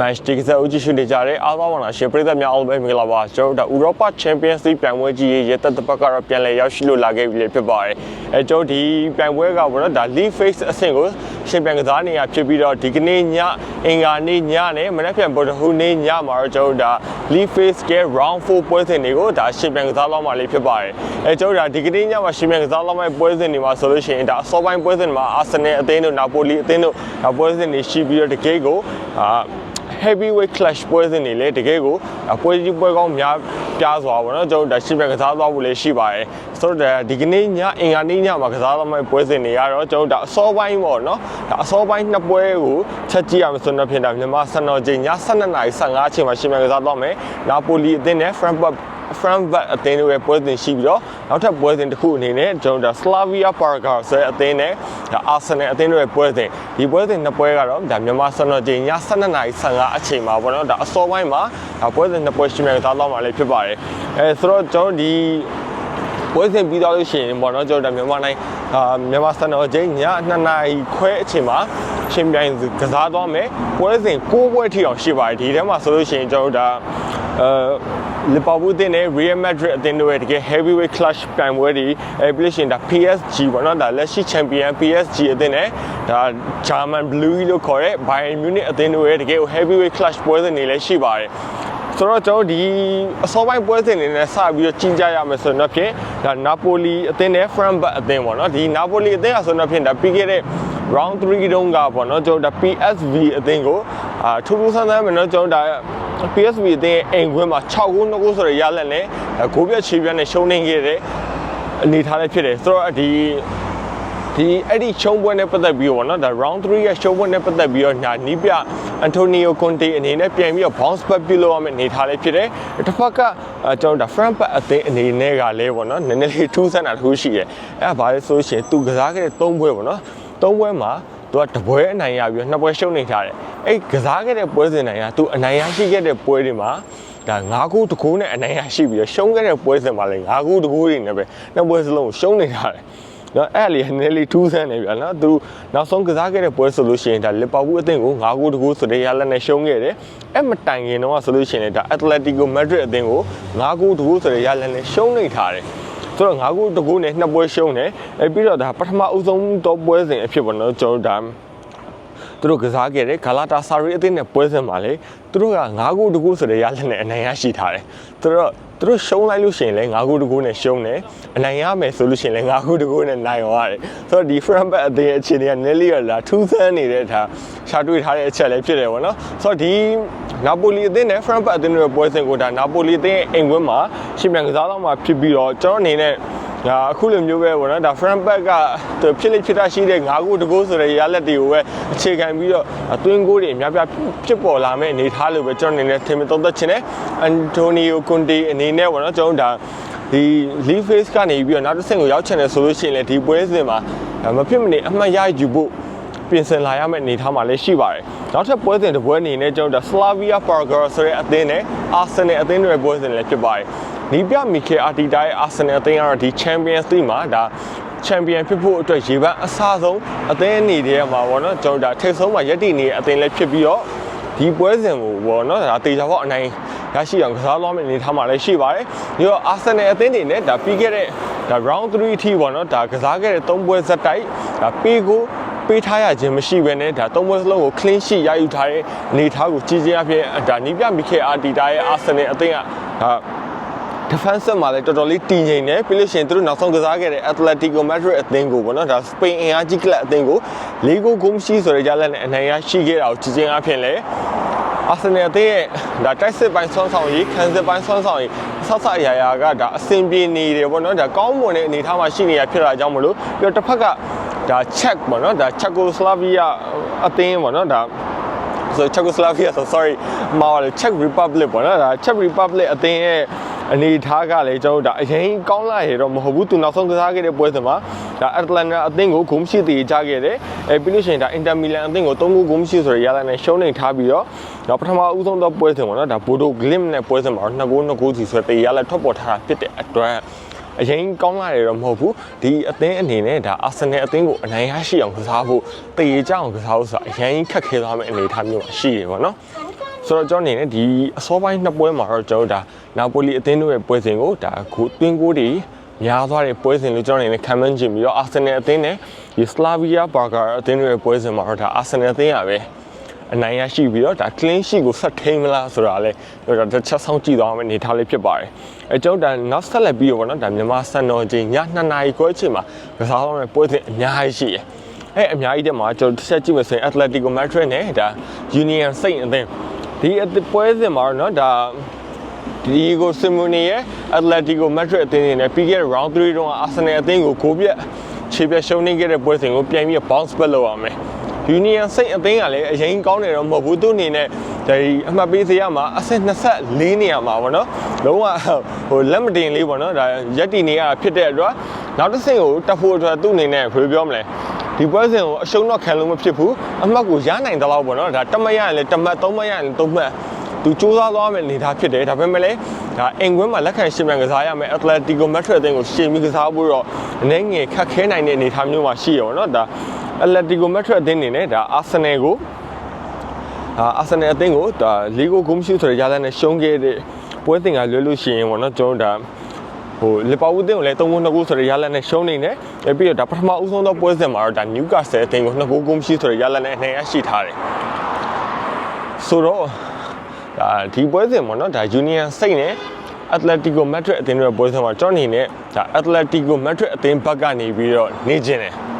match ဒီကစားဦးကြည့်ရှုနေကြတဲ့အားသောဝနာရှင်ပြည်သက်များအားလုံးပဲမင်္ဂလာပါကျွန်တော်တို့ဥရောပ Champions League ပြိုင်ပွဲကြီးရဲ့တက်တဲ့ဘက်ကတော့ပြန်လည်ရောက်ရှိလို့လာခဲ့ပြီလေဖြစ်ပါတယ်အဲကျွန်တော်ဒီပြိုင်ပွဲကဘောနော်ဒါ League Phase အဆင့်ကိုရှင်ပြန်ကစားနေရဖြစ်ပြီးတော့ဒီကနေ့ညအင်္ဂါနေ့ညနဲ့မနက်ဖြန်ဗုဒ္ဓဟူးနေ့ညမှာတော့ကျွန်တော်တို့ဒါ League Phase က Round 4ပွဲစဉ်တွေကိုဒါရှင်ပြန်ကစားလောက်မှလေးဖြစ်ပါတယ်အဲကျွန်တော်တို့ဒါဒီကနေ့ညမှာရှင်ပြန်ကစားလောက်မှပွဲစဉ်တွေမှာဆိုလို့ရှိရင်ဒါအစောပိုင်းပွဲစဉ်တွေမှာ Arsenal အသင်းတို့ Napoli အသင်းတို့ဒါပွဲစဉ်တွေရှိပြီးတော့တကယ်ကိုအာ heavyweight clash ပွဲစဉ်တွေလည်းတကယ်ကိုပွဲကြီးပွဲကောင်းများပြားစွာပေါ့နော်ကျွန်တော်တို့ဒါရှင်းပြကစားသွားဖို့လည်းရှိပါတယ်ဆိုတော့ဒီကနေ့ညအင်္ဂါနေ့ညမှာကစားသွားမယ့်ပွဲစဉ်တွေကတော့ကျွန်တော်တို့ဒါအစောပိုင်းပေါ့နော်ဒါအစောပိုင်းနှစ်ပွဲကိုချက်ကြည့်ရမယ်ဆိုတော့ဖြစ်တာမြန်မာစံတော်ချိန်ည12:15အချိန်မှာရှင်းပြကစားသွားမယ်နာပိုလီအသင်းနဲ့ Frankfurt Frankfurt အသင်းတို့ရဲ့ပွဲစဉ်ရှိပြီးတော့နောက်ထပ်ပွဲစဉ်တစ်ခုအနေနဲ့ကျွန်တော်တို့ Slavia Praga ဆိုတဲ့အသင်းနဲ့ဒါ Arsenal အသင်းတို့ရဲ့ပွဲစဉ်ဒီပွဲစဉ်နှစ်ပွဲကတော့ဒါမြန်မာစံတော်ချိန်ည12:15အချိန်မှာပေါ့နော်ဒါအစောပိုင်းမှာဒါပွဲစဉ်နှစ်ပွဲရှိမယ်သားတော့မှလည်းဖြစ်ပါတယ်အဲဆိုတော့ကျွန်တော်ဒီပွဲစဉ်ပြီးတော့လို့ရှိရင်ပေါ့နော်ကျွန်တော်တို့မြန်မာနိုင်အာမြန်မာစံတော်ချိန်ည2နာရီခွဲအချိန်မှာရှင်ပြိုင်ကစားသွားမယ်ပွဲစဉ်6ပွဲထိအောင်ရှိပါတယ်ဒီထဲမှာဆိုလို့ရှိရင်ကျွန်တော်တို့ဒါ အဲလီဗာပူးအသင်းနဲ့ Real Madrid အသင်းတို့ရဲ့တကယ် heavyweight clash ပြိုင်ပွဲတွေအဲပြလို့ရှိရင်ဒါ PSG ပေါ့နော်ဒါလက်ရှိ champion PSG အသင်းနဲ့ဒါ German Blue လို့ခေါ်တဲ့ Bayern Munich အသင်းတို့ရဲ့တကယ် heavyweight clash ပွဲစဉ်တွေလည်းရှိပါတယ်ဆိုတော့ကျွန်တော်ဒီအစောပိုင်းပွဲစဉ်တွေနဲ့စပြီးတော့ကြီးကြရမယ်ဆိုတော့ဖြင့်ဒါနာပိုလီအသင်းနဲ့ Frankfurt အသင်းပေါ့နော်ဒီနာပိုလီအသင်းအဆိုတော့ဖြင့်ဒါပြီးခဲ့တဲ့ round 3တုန်းကပေါ့နော်ကျွန်တော်ဒါ PSV အသင်းကိုအာထူးထူးဆန်းဆန်းပဲနော်ကျွန်တော်ဒါ PSV အသင်းရဲ့အိမ်ခွင်းမှာ6ဂိုး2ဂိုးဆိုတဲ့ရလဒ်နဲ့ဂိုးပြတ်ခြေပြတ်နဲ့ရှုံးနိမ့်ခဲ့တဲ့အနေထားလည်းဖြစ်တယ်ဆိုတော့ဒီဒီအဲ့ဒီချုံပွဲနဲ့ပတ်သက်ပြီးတော့ဗောနော်ဒါ round 3ရဲ့ချုံပွဲနဲ့ပတ်သက်ပြီးတော့ညာနီးပြအန်တိုနီယိုကွန်တီအနေနဲ့ပြန်ပြီးတော့ bounce back ပြုလုပ်ရမယ့်အနေထားလေးဖြစ်တယ်။တစ်ဖက်ကကျွန်တော်ဒါ front back အသင်းအနေနဲ့ကလည်းဗောနော်နည်းနည်းလေးထူးဆန်းတာတစ်ခုရှိတယ်။အဲ့ဒါဘာလဲဆိုလို့ရှိရင်သူကစားခဲ့တဲ့၃ပွဲဗောနော်၃ပွဲမှာသူကတပွဲအနိုင်ရပြီးတော့နှစ်ပွဲရှုံးနေထားတယ်။ အဲ့ကစားခဲ့တဲ့ပွဲစဉ်တိုင်းကသူအနိုင်ရရှိခဲ့တဲ့ပွဲတွေမှာဒါ၅ခုတကူနဲ့အနိုင်ရရှိပြီးတော့ရှုံးခဲ့တဲ့ပွဲစဉ်မှာလည်း၅ခုတကူတွေနဲ့ပဲနှစ်ပွဲစလုံးကိုရှုံးနေထားတယ်နော်အဲ့လေနည်းလေးထူးဆန်းနေပြီနော်သူနောက်ဆုံးကစားခဲ့တဲ့ပွဲဆိုလို့ရှိရင်ဒါလီဗာပူးအသင်းကို၅ဂိုးတကူဆိုတဲ့ရလက်နဲ့ရှုံးခဲ့တယ်အဲ့မတိုင်ခင်တော့ဆိုလို့ရှိရင်ဒါအက်တလက်တီကိုမက်ဒရစ်အသင်းကို၅ဂိုးတကူဆိုတဲ့ရလက်နဲ့ရှုံးနေထားတယ်ဆိုတော့၅ဂိုးတကူနဲ့နှစ်ပွဲရှုံးတယ်အဲပြီးတော့ဒါပထမအဦးဆုံးတော့ပွဲစဉ်အဖြစ်ပေါ့နော်ကျွန်တော်ဒါ သူတို့ကစားခဲ့တဲ့ဂါလာတာဆာရီအသင်းနဲ့ပွဲစဉ်မှာလေသူတို့က9ဂိုးတကူဆိုတဲ့ရလက်နဲ့အနိုင်ရရှိထားတယ်သူတို့သူတို့ရှုံးလိုက်လို့ရှိရင်လည်း9ဂိုးတကူနဲ့ရှုံးတယ်အနိုင်ရမယ်ဆိုလို့ရှိရင်လည်း9ဂိုးတကူနဲ့နိုင်ရတယ်ဆိုတော့ဒီ Frankfurt အသင်းအခြေအနေက Nelly ရလာထူးဆန်းနေတဲ့ဒါရှာတွေ့ထားတဲ့အချက်လည်းဖြစ်တယ်ပေါ့နော်ဆိုတော့ဒီနာပိုလီအသင်းနဲ့ Frankfurt အသင်းတို့ပွဲစဉ်ကိုဒါနာပိုလီအသင်းရဲ့အိမ်ကွင်းမှာရှင်ပြန်ကစားတော့မှဖြစ်ပြီးတော့ကျွန်တော်အနေနဲ့ ဒါအခုလိုမျိုးပဲပေါ့နော်ဒါ Frankfurt ကဖြစ်လိဖြစ်တာရှိတဲ့9ဂိုးတကူဆိုတဲ့ရလက်တွေကိုပဲအခြေခံပြီးတော့အတွင်းဂိုးတွေအများပြဖြစ်ပေါ်လာမယ့်အနေအထားလို့ပဲကျွန်တော်အနေနဲ့ထင်မြင်သုံးသပ်ချင်တယ်အန်တိုနီယိုကွန်တီအနေနဲ့ပေါ့နော်ကျွန်တော်ဒါဒီ lead phase ကနေပြီးတော့နောက်တစ်ဆင့်ကိုရောက်ချင်တယ်ဆိုလို့ရှိရင်လည်းဒီပွဲစဉ်မှာမဖြစ်မနေအမှတ်ရယူဖို့ပြင်ဆင်လာရမယ့်အနေအထားမှာလည်းရှိပါတယ်။နောက်ထပ်ပွဲစဉ်တစ်ပွဲအနေနဲ့ကျွန်တော်ဒါ Slavia Praga ဆိုတဲ့အသင်းနဲ့ Arsenal အသင်းတွေပွဲစဉ်လည်းဖြစ်ပါတယ်။ နီးပြမီကေအာတီတာရဲ့ Arsenal အသင်းကတော့ဒီ Champions League မှာဒါချန်ပီယံဖြစ်ဖို့အတွက်ရေပန်းအစားဆုံးအသင်းအနေနဲ့မှာပေါ့နော်ကျွန်တော်ဒါထိပ်ဆုံးမှာရက်တည်နေတဲ့အသင်းလည်းဖြစ်ပြီးတော့ဒီပွဲစဉ်ကိုပေါ့နော်ဒါတေချာပေါ့အနိုင်ရရှိအောင်ကစားသွားမယ့်အနေထားမှာလည်းရှိပါတယ်ပြီးတော့ Arsenal အသင်းတွေနဲ့ဒါပြီးခဲ့တဲ့ဒါ round 3အထိပေါ့နော်ဒါကစားခဲ့တဲ့၃ပွဲဇက်တိုက်ဒါပေးကိုပေးထားရခြင်းမရှိဘဲနဲ့ဒါသုံးပွဲစလုံးကို clean sheet ရယူထားတဲ့အနေအထားကိုကြီးကြီးအဖြစ်ဒါနီးပြမိခေအာတီတာရဲ့ Arsenal အသင်းကဒါ defense မှာလည်းတော်တော်လေးတည်ငြိမ်တယ်ပြီးလို့ရှိရင်သူတို့နောက်ဆုံးကစားခဲ့တဲ့ Atletico Madrid အသင်းကိုပေါ့နော်ဒါစပိန်အင်အားကြီးကလပ်အသင်းကို၄ဂိုးဂိုးမရှိဆိုတဲ့ကြားလက်နဲ့အနိုင်ရရှိခဲ့တာကိုကြီးကြီးအဖြစ်လဲအာဆင်နယ်အသင်းရဲ့ဒါတိုက်စစ်ပိုင်းဆွမ်းဆောင်ရေးခံစစ်ပိုင်းဆွမ်းဆောင်ရေးဆောက်ဆအရာရာကဒါအဆင်ပြေနေတယ်ပေါ့နော်ဒါကောင်းမွန်တဲ့အနေအထားမှာရှိနေရဖြစ်တာကြောင့်မလို့ပြီးတော့တစ်ဖက်ကဒါ check ပေါ့နော်ဒါ Czechoslovakia အသင်းပေါ့နော်ဒါဆို Czechoslovakia so sorry မှားတယ် Czech Republic ပေါ့နော်ဒါ Czech Republic အသင်းရဲ့ အနေထားကလည်းကျွန်တော်တို့ဒါအရင်ကောင်းလာရတော့မဟုတ်ဘူးသူနောက်ဆုံးကစားခဲ့တဲ့ပွဲစဉ်မှာဒါအက်တလန်တာအသင်းကိုဂုံးရှိတည်ကြခဲ့တယ်အဲပြီးလို့ရှိရင်ဒါအင်တာမီလန်အသင်းကို3ဂိုးဂုံးရှိဆိုရရလာနဲ့ရှုံးနေထားပြီးတော့တော့ပထမအဦးဆုံးတော့ပွဲစဉ်ပေါ့နော်ဒါဘိုဒိုဂလစ်နဲ့ပွဲစဉ်မှာ2ဂိုး2ဂိုးစီဆိုတဲ့ရလာထွက်ပေါ်ထားတာဖြစ်တဲ့အတွက်အရင်ကောင်းလာတယ်တော့မဟုတ်ဘူးဒီအသင်းအနေနဲ့ဒါအာဆင်နယ်အသင်းကိုအနိုင်ရရှိအောင်ကစားဖို့တည်ကြအောင်ကစားဖို့ဆိုတာအရင်ခက်ခဲသွားမယ့်အနေအထားမျိုးမှာရှိတယ်ပေါ့နော် ဆိုတော့ကျွန်တော်အနေနဲ့ဒီအစောပိုင်းနှစ်ပွဲမှာတော့ကျွန်တော်ဒါနာပိုလီအသင်းတို့ရဲ့ပွဲစဉ်ကိုဒါခုတွင်းကိုတွေများသွားတဲ့ပွဲစဉ်လို့ကျွန်တော်အနေနဲ့ခံမှန်းချင်ပြီးတော့အာဆင်နယ်အသင်းနဲ့ဒီစလာဗီယာဘာဂါအသင်းတို့ရဲ့ပွဲစဉ်မှာတော့ဒါအာဆင်နယ်အသင်းရပဲအနိုင်ရရှိပြီးတော့ဒါ clean sheet ကိုဆက်ထိန်မလားဆိုတာလဲတော့ဒါတစ်ချက်ဆောင်ကြည့်သွားမယ်အနေထားလေးဖြစ်ပါတယ်အဲကျွန်တော်ဒါနောက်ဆက်လက်ပြီးတော့ဗောနော်ဒါမြန်မာစံတော်ချိန်ည2နာရီခွဲအချိန်မှာကစားတော့မယ့်ပွဲစဉ်အများကြီးရှိတယ်အဲအများကြီးတက်မှာကျွန်တော်တစ်ချက်ကြည့်မယ်ဆိုရင် Atletico Madrid နဲ့ဒါ Union Saint အသင်း ဒီအသင်းပွဲစဉ်မှာတော့နော်ဒါဒီကိုစီမိုနီရဲ့ Atletico Madrid အသင်းနဲ့ပြီးခဲ့တဲ့ round 3တုန်းက Arsenal အသင်းကိုကိုပြက်ခြေပြက်ရှုံးနေခဲ့တဲ့ပွဲစဉ်ကိုပြန်ပြီး bounce back လုပ်ရမယ် Union စိတ်အသင်းကလည်းအရင်ကောင်းတယ်တော့မဟုတ်ဘူးသူအနေနဲ့ဒီအမှတ်ပေးစရာမှာအဆင့်24နေရာမှာပေါ့နော်လုံးဝဟိုလက်မတင်လေးပေါ့နော်ဒါရက်တီနေရတာဖြစ်တဲ့အတွက်နောက်တစ်ဆင့်ကိုတက်ဖို့အတွက်သူ့အနေနဲ့ဘယ်လိုပြောမလဲ ဒီပွဲစဉ်ကိုအရှုံးတော့ခံလို့မဖြစ်ဘူးအမှတ်ကိုရနိုင်တဲ့လောက်ပေါ့နော်ဒါတမတ်ရရင်လည်းတမတ်သုံးမတ်ရရင်လည်းသုံးမတ်သူစူးစမ်းသွားမယ်အနေထားဖြစ်တယ်ဒါပေမဲ့လည်းဒါအင်ကွင်းမှာလက်ခံရှင်းပြန်ကစားရမယ် Atletico Madrid အသင်းကိုရှင်းပြီးကစားဖို့တော့အနေငယ်ခက်ခဲနိုင်တဲ့အနေအထားမျိုးမှာရှိရောနော်ဒါ Atletico Madrid အသင်းနေနဲ့ဒါ Arsenal ကိုအာ Arsenal အသင်းကိုဒါလီဂိုဂုံးရှူဆိုတဲ့ရလနဲ့ရှုံးခဲ့တဲ့ပွဲတင်ကလွဲလို့ရှိရင်ပေါ့နော်ကျွန်တော်ဒါ ဟိုလီဗာပူးအသင်းကိုလည်း3ဂိုး2ဂိုးဆိုတဲ့ရလနဲ့ရှုံးနေတယ်။ပြီးတော့ဒါပထမဦးဆုံးသောပွဲစဉ်မှာတော့ဒါ Newcastle အသင်းကို2ဂိုးဂုံးရှူဆိုတဲ့ရလနဲ့အနိုင်ရရှိထားတယ်။ဆိုတော့ဒါဒီပွဲစဉ်ပေါ့နော်ဒါ Union စိတ်နဲ့ Atletico Madrid အသင်းတို့ပွဲစဉ်မှာကျွန်တော်အနေနဲ့ဒါ Atletico Madrid အသင်းဘက်ကနေပြီးတော့နေကျင်တယ်။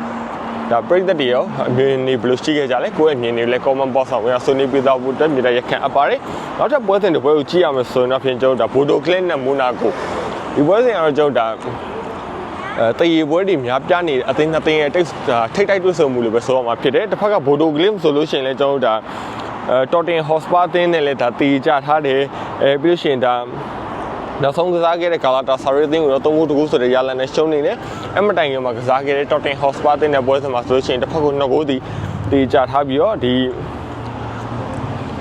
ဒါပြိသက်တွေရောအမြင်နေဘယ်လိုရှိခဲ့ကြလဲကိုယ့်ရဲ့အမြင်တွေလည်း comment box ဆောင်ဝင်ဆွေးနွေးပြသဖို့တက်မြေရရက်ခံအပ်ပါတယ်နောက်ထပ်ပွဲစဉ်တစ်ပွဲကိုကြည့်ရမယ်ဆိုရင်တော့ဖြင့်ကျွန်တော်ဒါဘိုဒိုကလစ်နဲ့မူနာကို ဒီပွဲစဉ်ကတော့ကျွန်တော်ဒါအဲတရေပွဲတွေများပြနေတဲ့အသင်းနှစ်သင်းရဲ့တိတ်ထိတ်တိုက်တွေ့ဆုံမှုလို့ပဲဆိုရမှာဖြစ်တယ်တစ်ဖက်ကဘိုဒိုကလစ်ဆိုလို့ရှိရင်လည်းကျွန်တော်ဒါအဲတော်တင်ဟော့စပါအသင်းနဲ့လည်းဒါတီကြထားတယ်အဲပြီးလို့ရှိရင်ဒါနောက်ဆုံးကစားခဲ့တဲ့ကာလာတာဆာရီအသင်းကိုတော့3ဂိုး2ဂိုးဆိုတဲ့ရလန်နဲ့ရှုံးနေတယ်။အမတိုင်ကမှာကစားခဲ့တဲ့ Tottenham Hotspur အသင်းနဲ့ပွဲစဉ်မှာဆိုလို့ရှိရင်တစ်ဖက်က2ဂိုးတီတီကြထားပြီးတော့ဒီ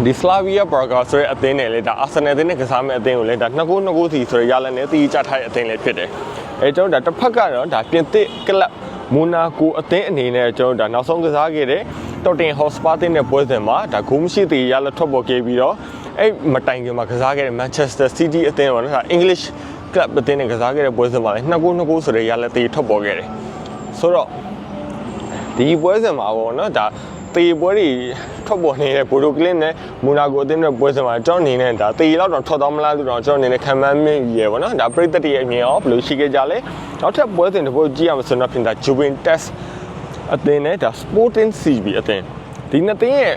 ဒီ Slavia Praga ဆိုတဲ့အသင်းနဲ့လည်းဒါ Arsenal အသင်းနဲ့ကစားမဲ့အသင်းကိုလည်းဒါ2ဂိုး2ဂိုးစီဆိုတဲ့ရလန်နဲ့တီကြထားတဲ့အသင်းလည်းဖြစ်တယ်။အဲကျွန်တော်ဒါတစ်ဖက်ကတော့ဒါပြင်သစ်ကလပ်မူနာကိုအသင်းအနေနဲ့ကျွန်တော်ဒါနောက်ဆုံးကစားခဲ့တဲ့ Tottenham Hotspur အသင်းနဲ့ပွဲစဉ်မှာဒါဂိုးမရှိသေးရလထွက်ပေါ်ခဲ့ပြီးတော့အဲ့မတိုင်ခင်မှာကစားခဲ့တဲ့ Manchester City အသင်းပေါ့နော်ဒါ English club အသင်းနဲ့ကစားခဲ့တဲ့ပွဲစဉ်မှာလည်း2ဂိုး2ဂိုးဆိုတဲ့ရလက်သေးထွက်ပေါ်ခဲ့တယ်ဆိုတော့ဒီပွဲစဉ်မှာပေါ့နော်ဒါ တေပွဲတွေထွက်ပေါ်နေတဲ့ဘိုဒိုကလစ်နဲ့မူနာကိုအသင်းနဲ့ပွဲစဉ်မှာကျွန်တော်အနေနဲ့ဒါတေလောက်တော့ထွက်သွားမလားဆိုတော့ကျွန်တော်အနေနဲ့ခံမှန်းမိရပေါ့နော်ဒါပရိသတ်တွေရဲ့အမြင်ရောဘယ်လိုရှိခဲ့ကြလဲနောက်ထပ်ပွဲစဉ်တစ်ပွဲကြည့်ရမှာဆိုတော့ပြင်ဒါ Juventus အသင်းနဲ့ဒါ Sporting CB အသင်းဒီနှစ်သင်းရဲ့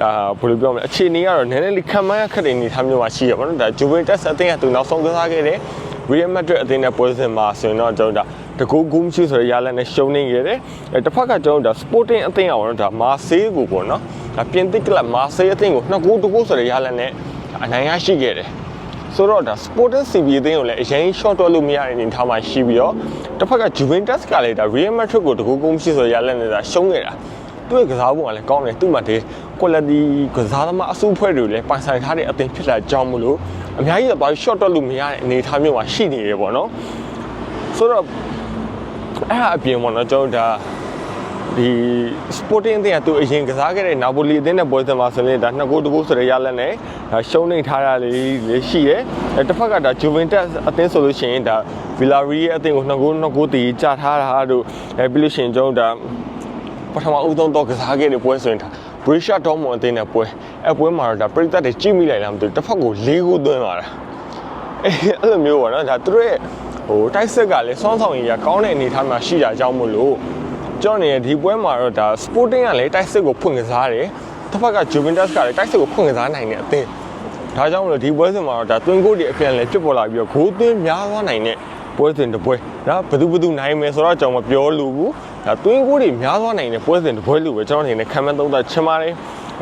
ဒါဘယ်လိုပြောမလဲအခြေအနေကတော့နည်းနည်းလေးခံမှန်းရခက်တဲ့အနေအထားမျိုးမှာရှိရပါတော့ဒါ Juventus အသင်းကသူနောက်ဆုံးကစားခဲ့တဲ့ Real Madrid အသင်းနဲ့ပွဲစဉ်မှာဆိုရင်တော့ကျွန်တော်ဒါ တကူဂုံးရှိဆိုရရလက်နဲ့ရှုံးနေခဲ့တယ်အဲတစ်ဖက်ကကျွန်တော်ဒါ Sporting အသင်းကပေါ့နော်ဒါ Marseille ကိုပေါ့နော်ဒါပြင်သစ်ကလပ် Marseille အသင်းကို2ဂိုး2ဂိုးဆိုရရလက်နဲ့အနိုင်ရရှိခဲ့တယ်ဆိုတော့ဒါ Sporting CB အသင်းကိုလည်းအရင် short တွက်လို့မရတဲ့အနေအထားမှာရှိပြီးတော့တစ်ဖက်က Juventus ကလည်းဒါ Real Madrid ကိုတကူဂုံးရှိဆိုရရလက်နဲ့ဒါရှုံးခဲ့တာသူ့ရဲ့ကစားပုံကလည်းကောင်းတယ်သူ့မှာဒီ quality ကစားသမားအစုအဖွဲ့တွေလည်းပိုင်ဆိုင်ထားတဲ့အသင်းဖြစ်လာကြောင်းမလို့အများကြီးတော့ short တွက်လို့မရတဲ့အနေအထားမျိုးမှာရှိနေတယ်ပေါ့နော်ဆိုတော့ အဲ့ဒါအပြင်ပေါ့နော်ကျွန်တော်ဒါဒီ Sporting အသင်းကသူအရင်ကစားခဲ့တဲ့ Napoli အသင်းနဲ့ပွဲစဉ်မှာဆိုရင်ဒါ2ဂိုး2ဂိုးဆိုတဲ့ရလက်နဲ့ဒါရှုံးနေထားတာလေးလေးရှိရဲအဲတစ်ဖက်ကဒါ Juventus အသင်းဆိုလို့ရှိရင်ဒါ Villarreal အသင်းကို2ဂိုး2ဂိုးတည်ကြထားတာတို့အဲပြီးလို့ရှိရင်ကျွန်တော်ဒါပထမအဦးဆုံးတော့ကစားခဲ့တဲ့ပွဲဆိုရင်ဒါ Borussia Dortmund အသင်းနဲ့ပွဲအဲပွဲမှာတော့ဒါပရိသတ်တွေကြည့်မိလိုက်လားမသိဘူးတစ်ဖက်ကို၄ဂိုးသွင်းလာတာအဲအဲ့လိုမျိုးပေါ့နော်ဒါသူတို့ရဲ့ ဟိုတိုက်ဆက်ကလည်းစွမ်းဆောင်ရည်ကကောင်းတဲ့အနေအထားမှာရှိတာကြောင့်မို့လို့ကျွန်တော်နေဒီပွဲမှာတော့ဒါ Sporting ကလည်းတိုက်စစ်ကိုဖွင့်ကစားတယ်တစ်ဖက်က Juventus ကလည်းတိုက်စစ်ကိုဖွင့်ကစားနိုင်တဲ့အသင်းဒါကြောင့်မလို့ဒီပွဲစဉ်မှာတော့ဒါတွင်းကိုတွေအပြန်လဲဖြစ်ပေါ်လာပြီးတော့ဂိုးသွင်းများသွားနိုင်တဲ့ပွဲစဉ်တစ်ပွဲဒါဘယ်သူဘယ်သူနိုင်မယ်ဆိုတော့ကျွန်တော်မပြောလို့ဘူးဒါတွင်းကိုတွေများသွားနိုင်တဲ့ပွဲစဉ်တစ်ပွဲလို့ပဲကျွန်တော်အနေနဲ့ခံမှန်းသုံးသပ်ချင်ပါတယ်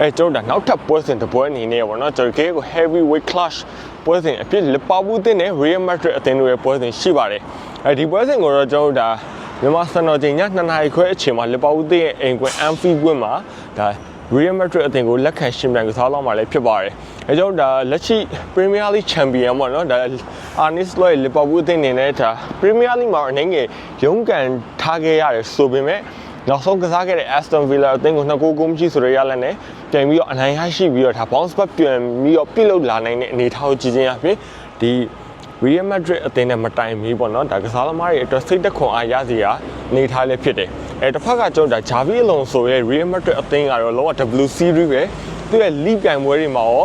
အဲကျွန်တော်ဒါနောက်ထပ်ပွဲစဉ်တစ်ပွဲအနေနဲ့ပေါ့နော်ကျွန်တော်ကို heavyweight clash ပွဲစဉ်အဖြစ်လီဗာပူးအသင်းနဲ့ Real Madrid အသင်းတို့ရဲ့ပွဲစဉ်ရှိပါတယ်အဲဒီပွဲစဉ်ကိုတော့ကျွန်တော်ဒါမြန်မာစံတော်ချိန်ည2နာရီခွဲအချိန်မှာလီဗာပူးအသင်းရဲ့အိမ်ကွင်း Anfield ကွင်းမှာဒါ Real Madrid အသင်းကိုလက်ခံရှင်ပြန်ကစားတော့မှာလည်းဖြစ်ပါတယ်။အဲကြောင့်ဒါလက်ရှိ Premier League Champion ပေါ့နော်ဒါ Arne Slot ရဲ့ Liverpool အသင်းအနေနဲ့ဒါ Premier League မှာအနေငယ်ရုန်းကန်ထားခဲ့ရတယ်ဆိုပေမဲ့နောက်ဆုံးကစားခဲ့တဲ့ Aston Villa အသင်းကိုနှစ်ဂိုးဂိုးမရှိဆိုရရလက်နဲ့ ပြန်ပြီးတော့အနိုင်ရရှိပြီးတော့ဒါ bounce back ပြန်ပြီးတော့ပြုတ်လောက်လာနိုင်တဲ့အနေအထားကိုကြည့်ချင်းအပြင်ဒီ Real Madrid အသင်းနဲ့မတိုင်မီပေါ့နော်ဒါကစားသမားတွေအတွက်စိတ်သက်ခွန်အားရစီရာအနေထားလေးဖြစ်တယ်အဲတစ်ဖက်ကကျွန်တော်ဒါ Javi Alonso ရဲ့ Real Madrid အသင်းကတော့လောက W Series ပဲသူရဲ့ League ပြိုင်ပွဲတွေမှာရော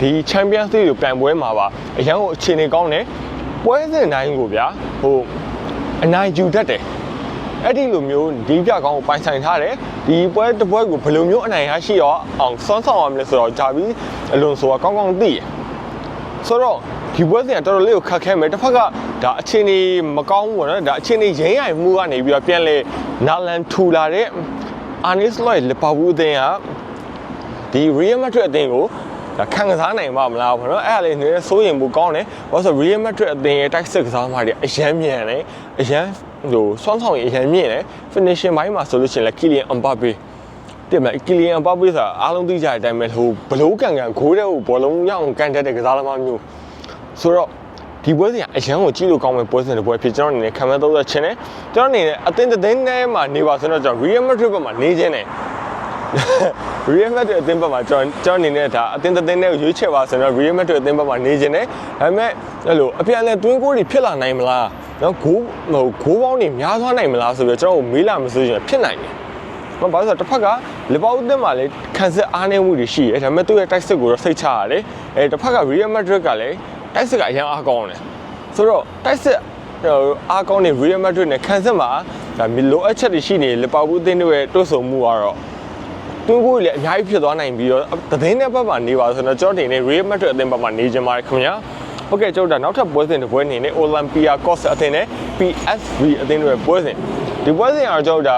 ဒီ Champions League ကိုပြိုင်ပွဲမှာပါအရင်ကအခြေအနေကောင်းတယ်ပွဲစဉ်တိုင်းကိုဗျာဟိုအနိုင်ယူတတ်တယ် အဲ့ဒီလိုမျိုးဒီပြကောင်းကိုပိုင်ဆိုင်ထားတယ်ဒီပွဲတစ်ပွဲကိုဘယ်လိုမျိုးအနိုင်ရရှိရောအောင်စွမ်းဆောင်ရမလဲဆိုတော့ Javi Alonso ကကောင်းကောင်းသိတယ်ဆိုတော့ဒီပွဲစဉ်ကတော်တော်လေးကိုခက်ခဲမယ်တစ်ဖက်ကဒါအခြေအနေမကောင်းဘူးပေါ့နော်ဒါအခြေအနေရင်းရိုင်မှုကနေပြီးတော့ပြန်လဲနာလန်ထူလာတဲ့အာနီစ်လော့ရဲ့လီဗာပူးအသင်းကဒီရီယယ်မက်ဒရစ်အသင်းကိုဒါခံစားနိုင်မှာမလားပေါ့နော်အဲ့ဒါလေးနည်းနည်းစိုးရိမ်မှုကောင်းတယ်ဘာလို့ဆိုရီယယ်မက်ဒရစ်အသင်းရဲ့တိုက်စစ်ကစားသမားတွေအရန်မြန်တယ်အရန် ဟိုစွမ်းဆောင်ရည်အရန်မြင့်တယ် finishing ဘိုင်းမှာဆိုလို့ရှိရင်လည်းကီလီယန်အမ်ဘာပေတင်မယ်ကီလီယန်အမ်ဘာပေဆိုတာအားလုံးသိကြတဲ့အတိုင်းပဲဟိုဘလို့ကန်ကန်ဂိုးတဲ့ဟိုဘောလုံးရအောင်ကန်တတ်တဲ့ကစားသမားမျိုးဆိုတော့ဒီပွဲစဉ်ကအရန်ကိုကြည့်လို့ကောင်းမဲ့ပွဲစဉ်တစ်ပွဲဖြစ်ကျွန်တော်အနေနဲ့ခံမဲ့သုံးသက်ခြင်းနဲ့ကျွန်တော်အနေနဲ့အသင်းတစ်သင်းထဲမှာနေပါဆိုတော့ကျွန်တော် Real Madrid ဘက်မှာနေခြင်းနဲ့ Real Madrid အသင်းဘက်မှာကျွန်တော်ကျွန်တော်အနေနဲ့ဒါအသင်းတစ်သင်းထဲကိုရွေးချယ်ပါဆိုတော့ Real Madrid အသင်းဘက်မှာနေခြင်းနဲ့ဒါပေမဲ့အဲ့လိုအပြန်အလှန်တွင်းကိုတွေဖြစ်လာနိုင်မလားနော်ဂိုးဟိုဂိုးပေါင်းတွေများသွားနိုင်မလားဆိုပြီးတော့ကျွန်တော်မေးလာမဆိုရင်ဖြစ်နိုင်တယ်မဘာလို့ဆိုတော့တစ်ဖက်ကလီဗာပူးအသင်းမှာလည်းခံစစ်အားနည်းမှုတွေရှိတယ်ဒါပေမဲ့သူ့ရဲ့တိုက်စစ်ကိုတော့စိတ်ချရတယ်အဲတစ်ဖက်က Real Madrid ကလည်းတိုက်စစ်ကအရင်အားကောင်းတယ်ဆိုတော့တိုက်စစ်ဟိုအားကောင်းတဲ့ Real Madrid နဲ့ခံစစ်မှာဒါမီလိုအပ်ချက်တွေရှိနေလီဗာပူးအသင်းတို့ရဲ့တွတ်ဆုံမှုကတော့ တွင်းကိုလည်းအများကြီးဖြစ်သွားနိုင်ပြီးတော့သတင်းတဲ့ဘက်မှာနေပါဆိုတော့ကျွန်တော်တင်နေ Real Madrid အသင်းဘက်မှာနေကြမှာခင်ဗျာဟုတ်ကဲ့ကျွန်တော်ဒါနောက်ထပ်ပွဲစဉ်တစ်ပွဲနေနဲ့ Olympia Cos အသင်းနဲ့ PSV အသင်းတို့ရဲ့ပွဲစဉ်ဒီပွဲစဉ်ကတော့ကျွန်တော်ဒါ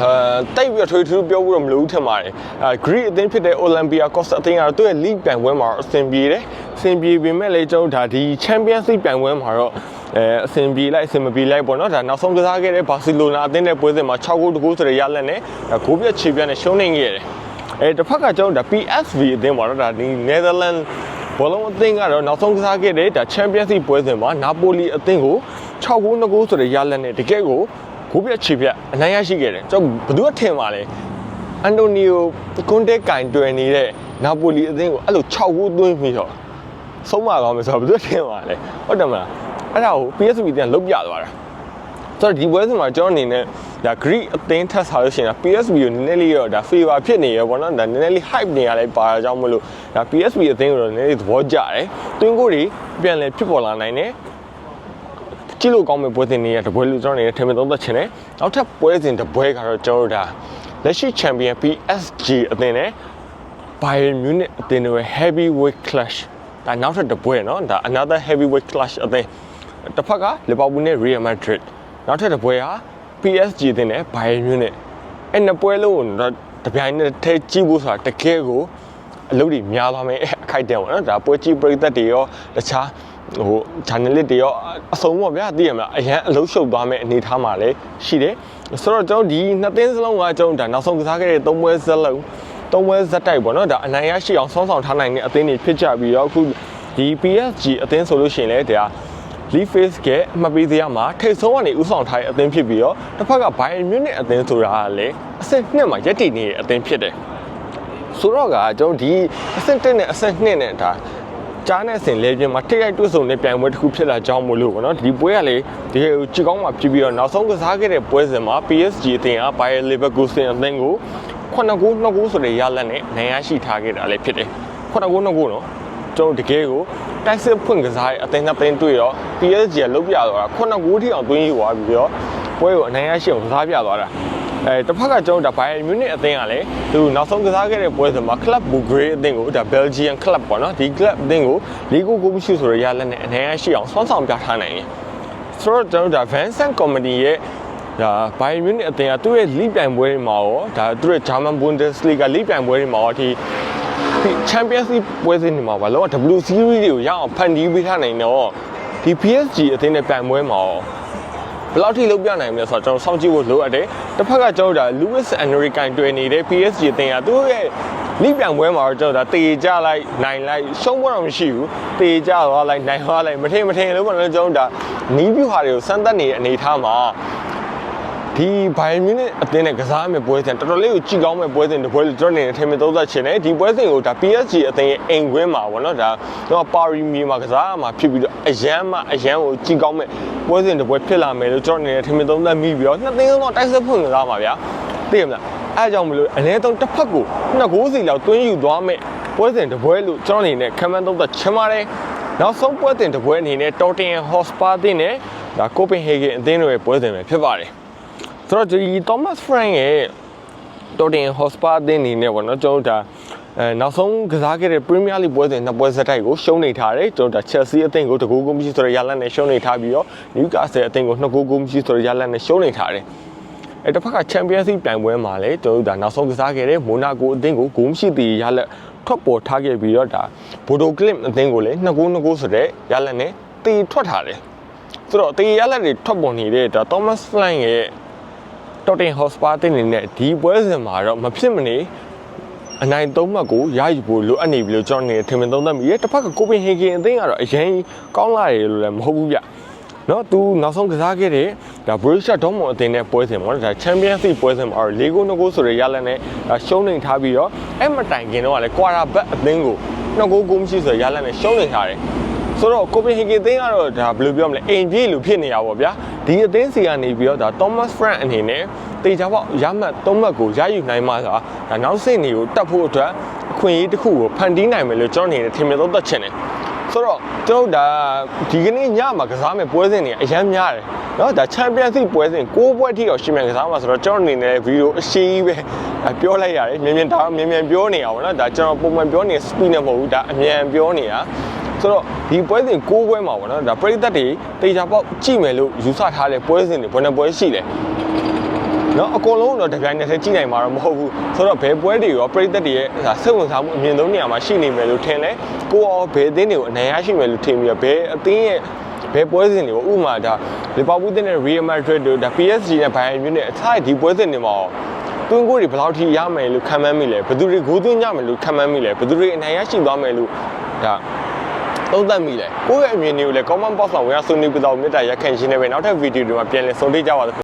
အဲတိတ်ပြီးထွေးထူးပြောဖို့တော့မလိုဘူးထင်ပါတယ်အဲ Greek အသင်းဖြစ်တဲ့ Olympia Cos အသင်းကတော့သူ့ရဲ့ league ပြိုင်ပွဲမှာအဆင်ပြေတယ်အဆင်ပြေပေမဲ့လည်းကျွန်တော်ဒါဒီ Champions League ပြိုင်ပွဲမှာတော့ အဲအဆင်ပြေလိုက်အဆင်မပြေလိုက်ပေါ့နော်ဒါနောက်ဆုံးကစားခဲ့တဲ့ဘာစီလိုနာအသင်းနဲ့ပွဲစဉ်မှာ6ဂိုးတဂိုးဆိုတဲ့ရလဒ်နဲ့ဂိုးပြတ်ချေပြတ်နဲ့ရှုံးနေခဲ့တယ်အဲတစ်ဖက်ကကျွန်တော်ဒါ PSV အသင်းပေါ့နော်ဒါဒီ Netherlands ဘောလုံးအသင်းကတော့နောက်ဆုံးကစားခဲ့တဲ့ဒါ Champions League ပွဲစဉ်မှာနာပိုလီအသင်းကို6ဂိုး2ဂိုးဆိုတဲ့ရလဒ်နဲ့တကယ့်ကိုဂိုးပြတ်ချေပြတ်အနိုင်ရရှိခဲ့တယ်ကျွန်တော်ဘယ်သူကထင်ပါလဲအန်တိုနီယိုကွန်တက်ကင်တွယ်နေတဲ့နာပိုလီအသင်းကိုအဲ့လို6ဂိုးသွင်းပြီးတော့ဆုံးမသွားမယ်ဆိုတော့ဘယ်သူကထင်ပါလဲဟုတ်တယ်မလား အဲ့ဒါကို PSV အသင်းလုတ်ပြသွားတာဆိုတော့ဒီပွဲစဉ်မှာကျွန်တော်အနေနဲ့ဒါ Greek အသင်းထပ်စားလို့ရှိရင်ဒါ PSV ကိုနည်းနည်းလေးတော့ဒါ favor ဖြစ်နေရပေါ့နော်ဒါနည်းနည်းလေး hype နေရလဲပါတာကြောင့်မလို့ဒါ PSV အသင်းကိုတော့နည်းနည်းလေးသဘောကျတယ်တွင်းကိုတွေပြန်လဲဖြစ်ပေါ်လာနိုင်တယ်ကြည့်လို့ကောင်းမဲ့ပွဲစဉ်တွေကတပွဲလို့ကျွန်တော်အနေနဲ့ထင်မြင်သုံးသပ်ချင်တယ်နောက်ထပ်ပွဲစဉ်တစ်ပွဲကတော့ကျွန်တော်တို့ဒါလက်ရှိ champion PSG အသင်းနဲ့ Bayern Munich အသင်းတို့ရဲ့ heavyweight clash ဒါနောက်ထပ်တစ်ပွဲเนาะဒါ another heavyweight clash အသင်း တစ်ဖက်က Liverpool နဲ့ Real Madrid နောက်ထပ်တစ်ပွဲဟာ PSG အသင်းနဲ့ Bayern Munich အဲ့နှစ်ပွဲလုံးကိုတပြိုင်နက်တည်းကြည့်ဖို့ဆိုတာတကယ်ကိုအလုပ်တွေများသွားမယ်အခိုက်တန်ပေါ့နော်ဒါပွဲကြည့်ပရိသတ်တွေရောတခြားဟို journalist တွေရောအစုံပေါ့ဗျာသိရမလားအရန်အလုပ်ရှုပ်သွားမယ်အနေထားမှာလည်းရှိတယ်ဆိုတော့ကျွန်တော်ဒီနှစ်သင်းစလုံးကကျွန်တော်ဒါနောက်ဆုံးကစားခဲ့တဲ့သုံးပွဲစလုံးသုံးပွဲဇက်တိုက်ပေါ့နော်ဒါအနိုင်ရရှိအောင်ဆောင်းဆောင်ထားနိုင်တဲ့အသင်းတွေဖြစ်ကြပြီးတော့အခုဒီ PSG အသင်းဆိုလို့ရှိရင်လည်းဒါ Leaf Face ကအမှတ်ပေးစရာမှာထိတ်ဆုံးကနေဥဆောင်ထားတဲ့အသင်းဖြစ်ပြီးတော့တစ်ဖက်က Bayern Munich အသင်းဆိုတာကလည်းအဆင့်2မှာရက်တည်နေတဲ့အသင်းဖြစ်တယ်ဆိုတော့ကကျွန်တော်ဒီအဆင့်1နဲ့အဆင့်2နဲ့ဒါကြားနဲ့ဆင်လဲပြင်းမှာထိတ်ရိုက်တွဆုံတဲ့ပြိုင်ပွဲတစ်ခုဖြစ်လာကြောင်းမို့လို့ပေါ့နော်ဒီပွဲကလေဒီချီကောင်းမှာဖြစ်ပြီးတော့နောက်ဆုံးကစားခဲ့တဲ့ပွဲစဉ်မှာ PSG အသင်းက Bayer Leverkusen အသင်းကို9ဂိုး2ဂိုးဆိုတဲ့ရလဒ်နဲ့နိုင်ရရှိထားခဲ့တာလည်းဖြစ်တယ်9ဂိုး2ဂိုးနော် ကျွန်တော်တကယ်ကိုတိုက်စစ်ဖွင့်ကစားတဲ့အသင်းနှစ်သင်းတွေ့တော့ PSG ကလုတ်ပြသွားတာ9ဂိုးထိအောင်သွင်းယူသွားပြီးတော့ပွဲကိုအနိုင်ရရှိအောင်ကစားပြသွားတာအဲတစ်ဖက်ကကျွန်တော်ဒါ Bayern Munich အသင်းကလည်းသူနောက်ဆုံးကစားခဲ့တဲ့ပွဲစဉ်မှာ Club Brugge အသင်းကိုဒါ Belgian Club ပေါ့နော်ဒီ club အသင်းကိုလီဂိုဂိုးမရှိဆိုတော့ရလက်နဲ့အနိုင်ရရှိအောင်ဆွမ်းဆောင်ပြထားနိုင်တယ်ဆိုတော့ကျွန်တော်ဒါ Vincent Company ရဲ့ဒါ Bayern Munich အသင်းကသူ့ရဲ့ league ပြိုင်ပွဲတွေမှာရောဒါသူ့ရဲ့ German Bundesliga league ပြိုင်ပွဲတွေမှာရောဒီ Champions League ပွဲစဉ်တွေမှာပါလောက W Series တွေကိုရအောင်ဖန်တီးပေးထားနိုင်တော့ဒီ PSG အသင်းနဲ့ပြိုင်ပွဲမှာရောဘယ်လောက်ထိလုပ်ပြနိုင်မလဲဆိုတော့ကျွန်တော်စောင့်ကြည့်ဖို့လိုအပ်တယ်တစ်ဖက်ကကျွန်တော်ဒါ Lewis Enrique တွေ့နေတဲ့ PSG အသင်းကသူ့ရဲ့လိပြိုင်ပွဲမှာတော့ကျွန်တော်ဒါတေကြလိုက်နိုင်လိုက်ရှုံးပွဲတော့မရှိဘူးတေကြသွားလိုက်နိုင်သွားလိုက်မထင်မထင်လို့ပေါ့နော်ကျွန်တော်ဒါနီးပြူဟာတွေကိုစမ်းသပ်နေတဲ့အနေအထားမှာ ဒီဘိုင်မြူနစ်အသင်းနဲ့ကစားမယ့်ပွဲစဉ်တော်တော်လေးကိုကြည်ကောင်းမဲ့ပွဲစဉ်တစ်ပွဲလို့ကျွန်တော်အနေနဲ့ထင်မြင်သုံးသပ်ချင်တယ်ဒီပွဲစဉ်ကိုဒါ PSG အသင်းရဲ့အိမ်ခွင်းမှာပေါ့နော်ဒါတော့ပါရီမီမှာကစားမှာဖြစ်ပြီးတော့အရန်မှအရန်ကိုကြည်ကောင်းမဲ့ပွဲစဉ်တစ်ပွဲဖြစ်လာမယ်လို့ကျွန်တော်အနေနဲ့ထင်မြင်သုံးသပ်မိပြီးတော့နှစ်သင်းလုံးတိုက်စစ်ဖွင့်ကစားမှာဗျာသိရမလားအဲအကြောင်းမလို့အနည်းဆုံးတစ်ဖက်ကိုနှစ်ဂိုးစီလောက်တွင်းယူသွားမဲ့ပွဲစဉ်တစ်ပွဲလို့ကျွန်တော်အနေနဲ့ခံမှန်းသုံးသပ်ချင်ပါတယ်နောက်ဆုံးပွဲစဉ်တစ်ပွဲအနေနဲ့ Tottenham Hotspur အသင်းနဲ့ဒါ Copenhagen အသင်းတို့ရဲ့ပွဲစဉ်ပဲဖြစ်ပါတယ် ဆိုတော့ဒီ Thomas Frank ရဲ့ Tottenham Hotspur အသင်းအနေနဲ့ပေါ့နော်ကျွန်တော်တို့ဒါအဲနောက်ဆုံးကစားခဲ့တဲ့ Premier League ပွဲစဉ်နှစ်ပွဲဆက်တိုက်ကိုရှုံးနေထားတယ်ကျွန်တော်တို့ဒါ Chelsea အသင်းကိုတကူကူမရှိဆိုတဲ့ရလတ်နဲ့ရှုံးနေထားပြီးတော့ Newcastle အသင်းကိုနှစ်ကူကူမရှိဆိုတဲ့ရလတ်နဲ့ရှုံးနေထားတယ်အဲတစ်ဖက်က Champions League ပြိုင်ပွဲမှာလည်းကျွန်တော်တို့ဒါနောက်ဆုံးကစားခဲ့တဲ့ Monaco အသင်းကိုဂိုးမရှိသေးရလတ်ထွက်ပေါ်ထားခဲ့ပြီးတော့ဒါ Bodo Glimt အသင်းကိုလည်းနှစ်ကူနှစ်ကူဆိုတဲ့ရလတ်နဲ့တီထွက်ထားတယ်ဆိုတော့တီရလတ်တွေထွက်ပေါ်နေတဲ့ဒါ Thomas Frank ရဲ့ တော်တင်ဟော့စပါတင်နေနဲ့ဒီပွဲစဉ်မှာတော့မဖြစ်မနေအနိုင်သုံးမှတ်ကိုရယူဖို့လိုအပ်နေပြီလို့ကျွန်တော်နေထင်မြင်သုံးသပ်မိရဲ့တစ်ဖက်ကကိုပင်ဟေဂင်အသင်းကတော့အရင်ကောင်းလာတယ်လို့လည်းမဟုတ်ဘူးဗျနော်သူနောက်ဆုံးကစားခဲ့တဲ့ဒါ Borussia Dortmund အသင်းနဲ့ပွဲစဉ်ပေါ့နော်ဒါ Champions League ပွဲစဉ်မှာတော့၄ဂိုး၂ဂိုးဆိုတဲ့ရလနဲ့ဒါရှုံးနေထားပြီးတော့အဲ့မတိုင်ခင်တော့ကလည်း quarter back အသင်းကို၂ဂိုးဂိုးမရှိဆိုတဲ့ရလနဲ့ရှုံးနေထားတယ် ဆိုတော့ကိုပင်ဟေဂင်အသင်းကတော့ဒါဘယ်လိုပြောမလဲအိမ်ပြေးလူဖြစ်နေတာပေါ့ဗျာဒီအသင်းစီကနေပြီးတော့ဒါ Thomas Frank အနေနဲ့တေချာပေါက်ရမှတ်သုံးမှတ်ကိုရယူနိုင်မှဆိုတာဒါနောက်စိတ်တွေကိုတတ်ဖို့အတွက်အခွင့်အရေးတစ်ခုကိုဖန်တီးနိုင်မယ်လို့ကျွန်တော်အနေနဲ့ထင်မြင်သုံးသပ်ချင်တယ်ဆိုတော့ကျွန်တော်ဒါဒီကနေ့ညမှာကစားမယ့်ပွဲစဉ်တွေအများများတယ်เนาะဒါ Champions League ပွဲစဉ်6ပွဲထိတော့ရှင်မြန်ကစားမှာဆိုတော့ကျွန်တော်အနေနဲ့ဗီဒီယိုအရှိကြီးပဲပြောလိုက်ရတယ်မြန်မြန်ဒါမြန်မြန်ပြောနေတာပေါ့နော်ဒါကျွန်တော်ပုံမှန်ပြောနေတဲ့ speed နဲ့မဟုတ်ဘူးဒါအမြန်ပြောနေတာ ဆိုတော့ဒီပွဲစဉ်၉ပွဲမှာပေါ့နော်ဒါပရိသတ်တွေတေချာပေါက်ကြည့်မယ်လို့ယူဆထားတဲ့ပွဲစဉ်တွေဘယ်နှပွဲရှိလဲနော်အကုန်လုံးတော့တပြိုင်နက်တည်းကြည့်နိုင်မှာတော့မဟုတ်ဘူးဆိုတော့ဘယ်ပွဲတွေရောပရိသတ်တွေရဲ့ဒါစိတ်ဝင်စားမှုအမြင့်ဆုံးနေရာမှာရှိနေမယ်လို့ထင်လဲကိုရောဘယ်အသင်းတွေကိုအနိုင်ရရှိမယ်လို့ထင်ပြီးတော့ဘယ်အသင်းရဲ့ဘယ်ပွဲစဉ်တွေကိုဥပမာဒါလီဗာပူးတဲ့ Real Madrid တို့ဒါ PSG နဲ့ Bayern Munich နဲ့အခြားဒီပွဲစဉ်တွေမှာတွင်းကိုတွေဘယ်လောက်ထိရမယ်လို့ခံမှန်းမိလဲဘယ်သူတွေဂိုးသွင်းကြမယ်လို့ခံမှန်းမိလဲဘယ်သူတွေအနိုင်ရရှိသွားမယ်လို့ဒါ သုံးသပ်မိလဲကိုယ့်ရဲ့အမြင်တွေကိုလည်း comment box မှာဝင်ရဆွေးနွေးပြတော့မေတ္တာရက်ခံရှင်းနေပဲနောက်ထပ်ဗီဒီယိုတွေမှာပြန်လည်ဆုံတွေ့ကြပါစို့